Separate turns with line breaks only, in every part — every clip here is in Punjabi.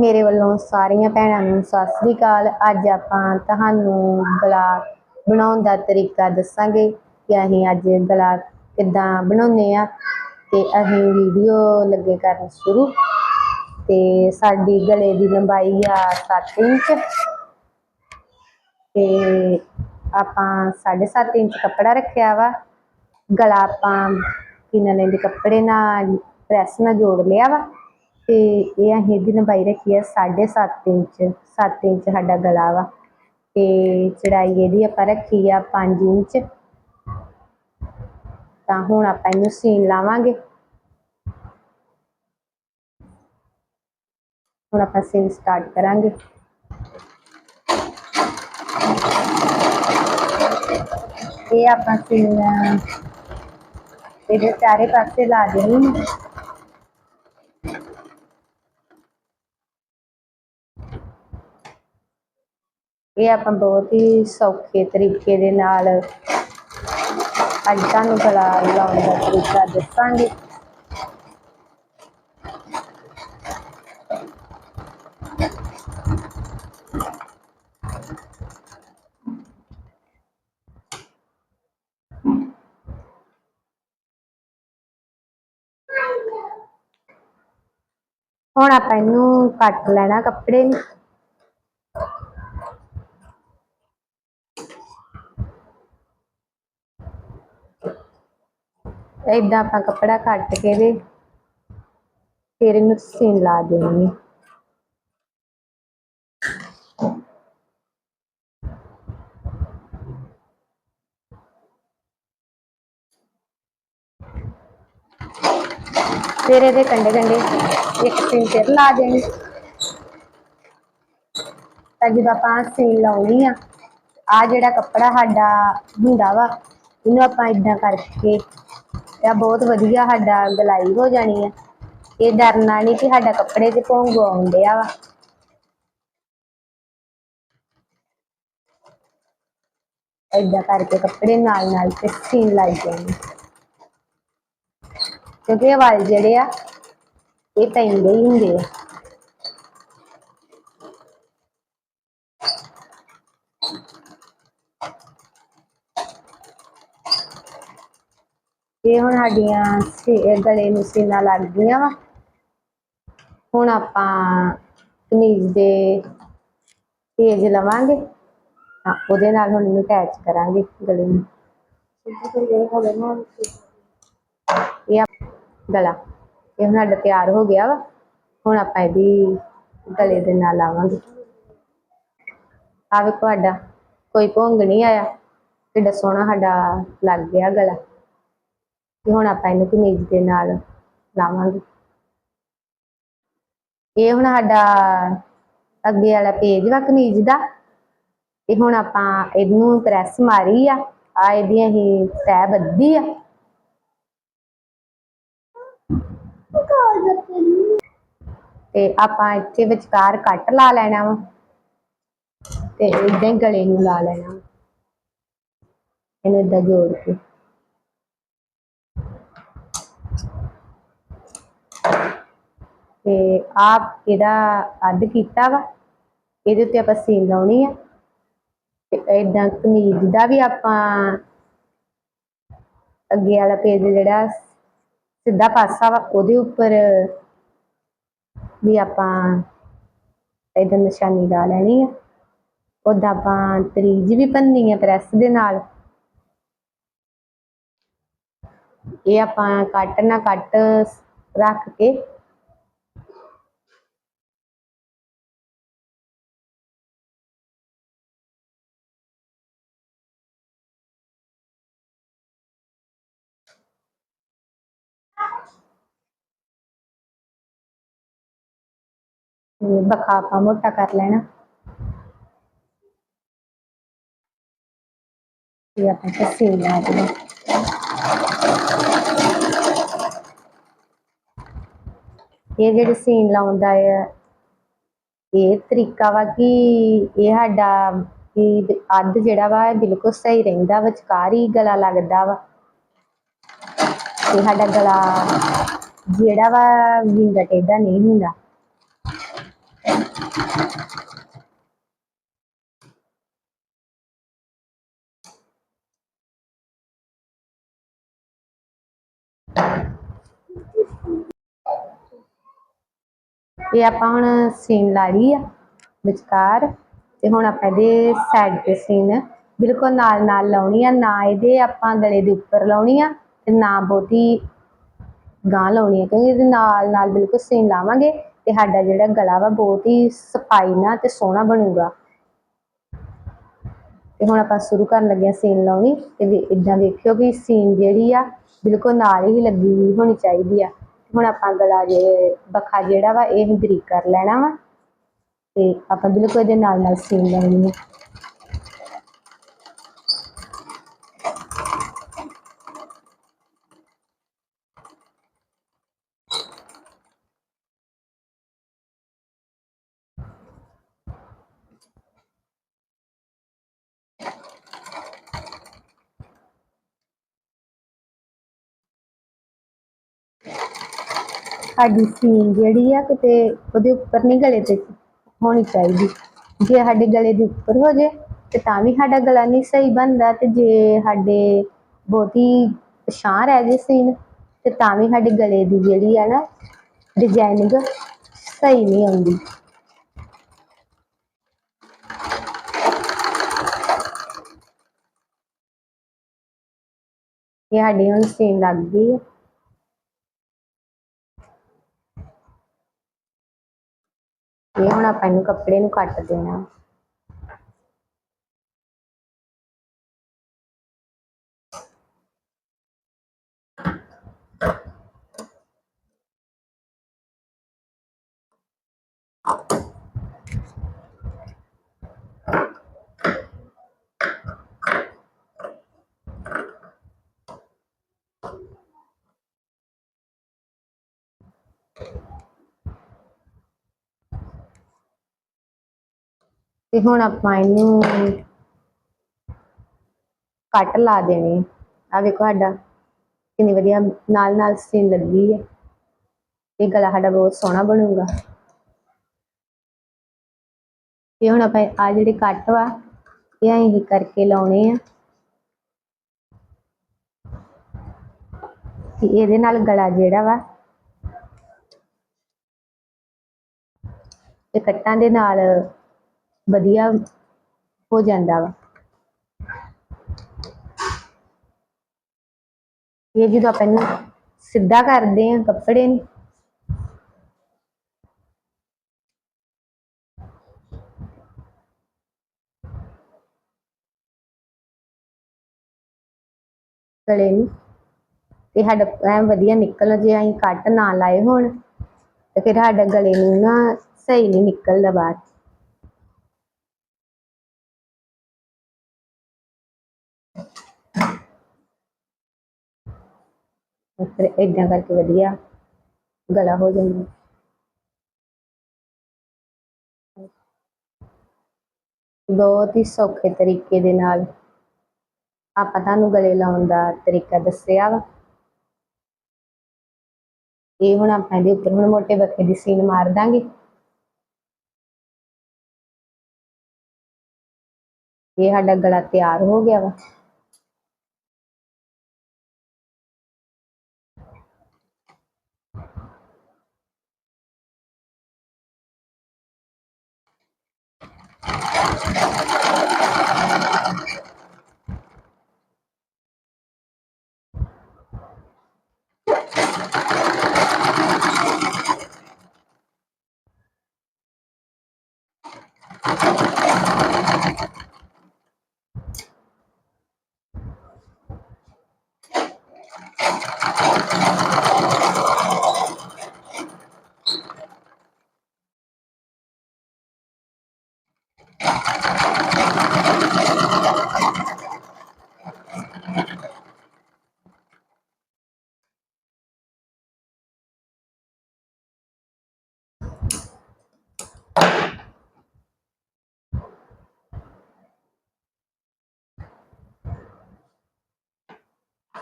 ਮੇਰੇ ਵੱਲੋਂ ਸਾਰੀਆਂ ਭੈਣਾਂ ਨੂੰ ਸਤਿ ਸ੍ਰੀ ਅਕਾਲ। ਅੱਜ ਆਪਾਂ ਤੁਹਾਨੂੰ ਗਲਾ ਬਣਾਉਣ ਦਾ ਤਰੀਕਾ ਦੱਸਾਂਗੇ ਕਿ ਅਸੀਂ ਅੱਜ ਗਲਾ ਕਿੱਦਾਂ ਬਣਾਉਂਦੇ ਆ ਤੇ ਅਸੀਂ ਵੀਡੀਓ ਲੱਗੇ ਕਰਨ ਸ਼ੁਰੂ। ਤੇ ਸਾਡੀ ਗਲੇ ਦੀ ਲੰਬਾਈ ਆ 7 ਇੰਚ। ਤੇ ਆਪਾਂ 7.5 ਇੰਚ ਕੱਪੜਾ ਰੱਖਿਆ ਵਾ। ਗਲਾ ਆਪਾਂ ਕਿਨਾਂ ਦੇ ਕੱਪੜੇ ਨਾਲ ਪ੍ਰੈਸ ਨਾਲ ਜੋੜ ਲਿਆ ਵਾ। ਤੇ ਇਹ ਅਸੀਂ ਇਹਦੀ ਲੰਬਾਈ ਰੱਖੀ ਆ 7.5 ਇੰਚ 7 ਇੰਚ ਸਾਡਾ ਗਲਾ ਵਾ। ਤੇ ਚੜਾਈ ਇਹਦੀ ਆਪਾਂ ਰੱਖੀ ਆ 5 ਇੰਚ। ਤਾਂ ਹੁਣ ਆਪਾਂ ਇਹਨੂੰ ਸੀਨ ਲਾਵਾਂਗੇ। ਹੁਣ ਆਪਾਂ ਸੀਨ ਸਟਾਰਟ ਕਰਾਂਗੇ। ਇਹ ਆਪਾਂ ਸੀਨ, ਇਹਦੇ ਚਾਰੇ ਪਾਸੇ ਲਾ ਦੇਣੀ ਇਹ ਆਪਾਂ ਬਹੁਤ ਹੀ ਸੌਖੇ ਤਰੀਕੇ ਦੇ ਨਾਲ ਅੱਜ ਤੁਹਾਨੂੰ ਗਲਾ ਲਾਉਣ ਦਾ ਤਰੀਕਾ ਦੱਸਾਂਗੇ। ਹੁਣ ਆਪਾਂ ਇਹਨੂੰ ਕੱਟ ਲੈਣਾ ਕੱਪੜੇ ਨੂੰ। ਏਦਾਂ ਆਪਾਂ ਕੱਪੜਾ ਕੱਟ ਕੇ ਦੇ ਫਿਰ ਇਹਨੂੰ ਸੀਨ ਲਾ ਦੇਣੀ ਹੈ ਫਿਰ ਇਹਦੇ ਕੰਡੇ ਕੰਡੇ ਇੱਕ ਸੀਨ ਫਿਰ ਲਾ ਦੇਣੀ। ਤਾਂ ਜਦੋਂ ਆਪਾਂ ਸੀਨ ਲਾਉਣੀ ਆ ਆ ਜਿਹੜਾ ਕੱਪੜਾ ਸਾਡਾ ਹੁੰਦਾ ਵਾ, ਇਹਨੂੰ ਆਪਾਂ ਇਦਾਂ ਕਰਕੇ ਇਹ ਬਹੁਤ ਵਧੀਆ ਸਾਡਾ ਗਲਾਈ ਹੋ ਜਾਣੀ ਆ। ਇਹ ਡਰਨਾ ਨਹੀਂ ਕਿ ਸਾਡਾ ਕੱਪੜੇ ਤੇ ਭੋਂਗ ਆ ਵਾ। ਏਦਾਂ ਕਰਕੇ ਕੱਪੜੇ ਨਾਲ ਨਾਲ ਤੇ ਸੀਨ ਲਾਈ ਜਾਣੀ। ਕਿਉਂਕਿ ਇਹ ਵਾਲ ਜਿਹੜੇ ਆ, ਇਹ ਪੈਂਦੇ ਹੀ ਹੁੰਦੇ ਆ। ਇਹ ਹੁਣ ਸਾਡੀਆਂ ਸੀ- ਗਲੇ ਨੂੰ ਸੀਨਾ ਲੱਗ ਗਈਆਂ ਵਾ। ਹੁਣ ਆਪਾਂ ਕਮੀਜ਼ ਦੇ ਪੇਜ ਲਵਾਂਗੇ। ਤਾਂ ਉਹਦੇ ਨਾਲ ਹੁਣ ਇਹਨੂੰ ਅਟੈਚ ਕਰਾਂਗੇ ਗਲੇ ਨੂੰ। ਇਹ ਆ ਗਲਾ, ਇਹ ਹੁਣ ਸਾਡਾ ਤਿਆਰ ਹੋ ਗਿਆ ਵਾ। ਹੁਣ ਆਪਾਂ ਇਹਦੀ ਗਲੇ ਦੇ ਨਾਲ ਲਾਵਾਂਗੇ। ਆ ਵੇਖੋ ਸਾਡਾ, ਕੋਈ ਭੋਂਗ ਨਹੀਂ ਆਇਆ। ਕਿੱਡਾ ਸੋਹਣਾ ਸਾਡਾ ਲੱਗ ਗਿਆ ਗਲਾ। ਤੇ ਹੁਣ ਆਪਾਂ ਇਹਨੂੰ ਕਮੀਜ਼ ਦੇ ਨਾਲ ਲਾਵਾਂਗੇ। ਇਹ ਹੁਣ ਸਾਡਾ ਅੱਗੇ ਵਾਲਾ ਪੇਜ ਵਾ ਕਮੀਜ਼ ਦਾ। ਤੇ ਹੁਣ ਆਪਾਂ ਇਹਨੂੰ ਪ੍ਰੈਸ ਮਾਰੀ ਆ। ਆ ਇਹਦੀਆਂ ਹੀ ਤੈ ਬੱਧੀ ਆ। ਤੇ ਆਪਾਂ ਇੱਥੇ ਵਿਚਕਾਰ ਕੱਟ ਲਾ ਲੈਣਾ ਵਾ। ਤੇ ਇਦਾਂ ਗਲੇ ਨੂੰ ਲਾ ਲੈਣਾ। ਵਾ। ਇਹਨੂੰ ਇਦਾਂ ਜੋੜ ਕੇ। ਤੇ ਆਪ ਇਹਦਾ ਅੱਧ ਕੀਤਾ ਵਾ, ਇਹਦੇ ਉੱਤੇ ਆਪਾਂ ਸੀਨ ਲਾਉਣੀ ਆ। ਤੇ ਇਦਾਂ ਕਮੀਜ਼ ਦਾ ਵੀ ਆਪਾਂ ਅੱਗੇ ਵਾਲਾ ਪੇਜ ਜਿਹੜਾ ਸਿੱਧਾ ਪਾਸਾ ਵਾ, ਉਹਦੇ ਉੱਪਰ ਵੀ ਆਪਾਂ ਇਦਾਂ ਨਿਸ਼ਾਨੀ ਲਾ ਲੈਣੀ ਆ। ਉਹਦਾ ਆਪਾਂ ਤਰੀਜ ਵੀ ਪੰਨੀ ਆ ਪ੍ਰੈਸ ਦੇ ਨਾਲ। ਇਹ ਆਪਾਂ ਕੱਟ ਨਾ ਕੱਟ ਰੱਖ ਕੇ ਤੇ ਬਖਾ ਆਪਾਂ ਮੋਟਾ ਕਰ ਲੈਣਾ। ਇਹ ਆਪਾਂ ਕੱਸੇ ਲਾ ਦੇਣਾ। ਇਹ ਜਿਹੜੇ ਸੀਨ ਲਾਉਂਦਾ ਹੈ ਇਹ ਤਰੀਕਾ ਵਾ ਕਿ ਇਹ ਸਾਡਾ ਕਿ ਅੱਧ ਜਿਹੜਾ ਵਾ, ਇਹ ਬਿਲਕੁਲ ਸਹੀ ਰਹਿੰਦਾ, ਵਿਚਕਾਰ ਹੀ ਗਲਾ ਲੱਗਦਾ ਵਾ। ਤੇ ਸਾਡਾ ਗਲਾ ਜਿਹੜਾ ਵਾ ਵਿੰਗਾ ਟੇਢਾ ਨਹੀਂ ਹੁੰਦਾ। ਇਹ ਆਪਾਂ ਹੁਣ ਸੀਨ ਲਾ ਲਈ ਆ ਵਿਚਕਾਰ ਤੇ ਹੁਣ ਆਪਾਂ ਇਹਦੇ ਸਾਈਡ ਤੇ ਸੀਨ ਬਿਲਕੁਲ ਨਾਲ ਨਾਲ ਲਾਉਣੀ ਆ, ਨਾ ਇਹਦੇ ਆਪਾਂ ਗਲੇ ਦੇ ਉੱਪਰ ਲਾਉਣੀ ਆ ਤੇ ਨਾ ਬਹੁਤੀ ਗਾਂ ਲਾਉਣੀ ਆ, ਕਿਉਂਕਿ ਇਹਦੇ ਨਾਲ ਨਾਲ ਬਿਲਕੁਲ ਸੀਨ ਲਾਵਾਂਗੇ ਤੇ ਸਾਡਾ ਜਿਹੜਾ ਗਲਾ ਵਾ ਬਹੁਤ ਹੀ ਸਫ਼ਾਈ ਨਾਲ ਤੇ ਸੋਹਣਾ ਬਣੂਗਾ। ਤੇ ਹੁਣ ਆਪਾਂ ਸ਼ੁਰੂ ਕਰਨ ਲੱਗੇ ਹਾਂ ਸੀਨ ਲਾਉਣੀ ਤੇ ਵੀ ਇਦਾਂ ਵੇਖਿਓ ਕਿ ਸੀਨ ਜਿਹੜੀ ਆ ਬਿਲਕੁਲ ਨਾਲ ਹੀ ਲੱਗੀ ਹੋਣੀ ਚਾਹੀਦੀ ਆ। ਹੁਣ ਆਪਾਂ ਗਲਾ ਜੇ ਬੱਖਾ ਜਿਹੜਾ ਵਾ, ਇਹ ਵੀ ਬਰੀਕ ਕਰ ਲੈਣਾ ਵਾ। ਤੇ ਆਪਾਂ ਬਿਲਕੁਲ ਇਹਦੇ ਨਾਲ ਨਾਲ ਸੀਨ ਲਾਉਣੀ ਆ। ਸਾਡੀ ਸੀਨ ਜਿਹੜੀ ਆ ਕਿਤੇ ਉਹਦੇ ਉੱਪਰ ਨਹੀਂ ਗਲੇ ਤੇ ਹੋਣੀ ਚਾਹੀਦੀ। ਜੇ ਸਾਡੇ ਗਲੇ ਦੇ ਉੱਪਰ ਹੋ ਜੇ, ਤੇ ਤਾਂ ਵੀ ਸਾਡਾ ਗਲਾ ਨਹੀਂ ਸਹੀ ਬਣਦਾ, ਤੇ ਜੇ ਸਾਡੇ ਬਹੁਤੀ ਛਾਂ ਰਹਿ ਜੇ ਸੀਨ ਤੇ ਤਾਂ ਵੀ ਸਾਡੇ ਗਲੇ ਦੀ ਜਿਹੜੀ ਆ ਨਾ ਡਿਜ਼ਾਈਨਿੰਗ ਸਹੀ ਨਹੀਂ ਆਉਂਦੀ। ਇਹ ਸਾਡੀ ਹੁਣ ਸੀਨ ਲੱਗ ਗਈ ਹੈ ਇਹ ਹੁਣ ਆਪਾਂ ਇਹਨੂੰ ਕੱਪੜੇ ਨੂੰ ਕੱਟ ਦੇਣਾ ਤੇ ਹੁਣ ਆਪਾਂ ਇਹਨੂੰ ਕੱਟ ਲਾ ਦੇਣੇ ਆ ਵੇਖੋ ਸਾਡਾ ਕਿੰਨੀ ਵਧੀਆ ਨਾਲ ਨਾਲ ਸੀਨ ਲੱਗੀ ਹੈ। ਇਹ ਗਲਾ ਸਾਡਾ ਬਹੁਤ ਸੋਹਣਾ ਬਣੂਗਾ। ਇਹ ਹੁਣ ਆਪਾਂ ਆ ਜਿਹੜੇ ਕੱਟ ਵਾ, ਇਹ ਅਸੀਂ ਕਰਕੇ ਲਾਉਣੇ ਆ। ਤੇ ਇਹਦੇ ਨਾਲ ਗਲਾ ਜਿਹੜਾ ਵਾ ਇਹ ਕੱਟਾਂ ਦੇ ਨਾਲ ਵਧੀਆ ਹੋ ਜਾਂਦਾ ਵਾ। ਇਹ ਜਦੋਂ ਆਪਾਂ ਇਹਨੂੰ ਸਿੱਧਾ ਕਰਦੇ ਆ ਕੱਪੜੇ ਨੂੰ। ਗਲੇ ਨੂੰ ਤੇ ਸਾਡਾ ਐ ਵਧੀਆ ਨਿਕਲ ਜੇ, ਅਸੀਂ ਕੱਟ ਨਾ ਲਾਏ ਹੋਣ ਤੇ ਫਿਰ ਸਾਡਾ ਗਲੇ ਨੂੰ ਨਾ ਸਹੀ ਨਹੀਂ ਨਿਕਲਦਾ ਬਾਹਰ। ਫਿਰ ਏਦਾਂ ਕਰਕੇ ਵਧੀਆ ਗਲਾ ਹੋ ਜਾਂਦਾ। ਬਹੁਤ ਹੀ ਸੌਖੇ ਤਰੀਕੇ ਦੇ ਨਾਲ ਆਪਾਂ ਤੁਹਾਨੂੰ ਗਲੇ ਲਾਉਣ ਦਾ ਤਰੀਕਾ ਦੱਸਿਆ ਵਾ। ਇਹ ਹੁਣ ਆਪਾਂ ਇਹਦੇ ਉੱਪਰ ਹੁਣ ਮੋਟੇ ਬੱਖੇ ਦੀ ਸੀਨ ਮਾਰ ਦਾਂਗੇ। ਇਹ ਸਾਡਾ ਗਲਾ ਤਿਆਰ ਹੋ ਗਿਆ ਵਾ। Thank you.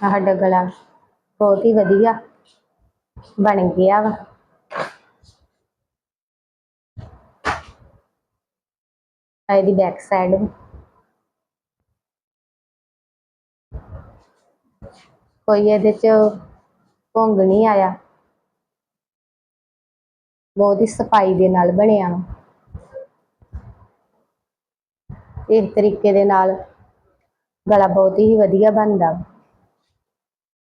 ਸਾਡਾ ਗਲਾ ਬਹੁਤ ਹੀ ਵਧੀਆ ਬਣ ਗਿਆ ਵਾ। ਇਹਦੀ ਬੈਕ ਸਾਈਡ ਕੋਈ ਇਹਦੇ ਚ ਭੁੰਗ ਨਹੀਂ ਆਇਆ। ਬਹੁਤ ਹੀ ਸਫ਼ਾਈ ਦੇ ਨਾਲ ਬਣਿਆ ਵਾ। ਇਸ ਤਰੀਕੇ ਦੇ ਨਾਲ ਗਲਾ ਬਹੁਤ ਹੀ ਵਧੀਆ ਬਣਦਾ ਵਾ।